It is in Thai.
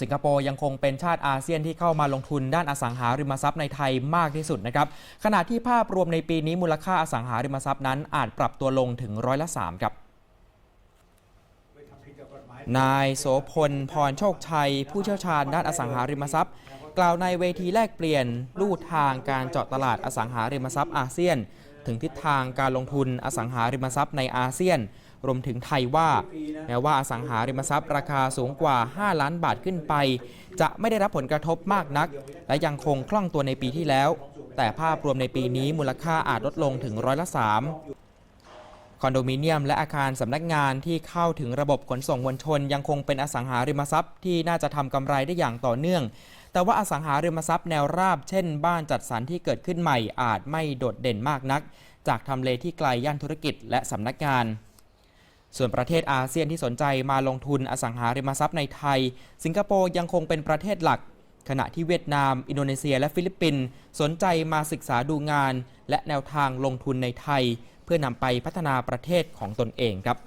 สิงคโปร์ยังคงเป็นชาติอาเซียนที่เข้ามาลงทุนด้านอสังหาริมทรัพย์ในไทยมากที่สุดนะครับขณะที่ภาพรวมในปีนี้มูลค่าอสังหาริมทรัพย์นั้นอาจปรับตัวลงถึงร้อยละ3ครับนายโสพลพรโชคชัย ผู้เชี่ยวชาญด้านอสังหาริมทรัพย์ กล่าวในเวทีแลกเปลี่ยนลู่ทางการเจาะตลาดอสังหาริมทรัพย์อาเซียน ถึงทิศทางการลงทุนอสังหาริมทรัพย์ในอาเซียน รวมถึงไทยว่า แม้ว่าอสังหาริมทรัพย์ราคาสูงกว่า 5 ล้านบาทขึ้นไป จะไม่ได้รับผลกระทบมากนัก และยังคงคล่องตัวในปีที่แล้ว แต่ภาพรวมในปีนี้มูลค่าอาจลดลงถึงร้อยละ3คอนโดมิเนียมและอาคารสำนักงานที่เข้าถึงระบบขนส่งมวลชน ยังคงเป็นอสังหาริมทรัพย์ที่น่าจะทำกำไรได้อย่างต่อเนื่อง แต่ว่าอสังหาริมทรัพย์แนวราบ เช่น บ้านจัดสรรที่เกิดขึ้นใหม่อาจไม่โดดเด่นมากนัก จากทำเลที่ไกลย่านธุรกิจและสำนักงาน ส่วนประเทศอาเซียนที่สนใจมาลงทุนอสังหาริมทรัพย์ในไทย สิงคโปร์ยังคงเป็นประเทศหลัก ขณะที่เวียดนาม อินโดนีเซีย และฟิลิปปินส์สนใจมาศึกษาดูงาน และแนวทางลงทุนในไทย เพื่อนำไปพัฒนาประเทศของตนเองครับ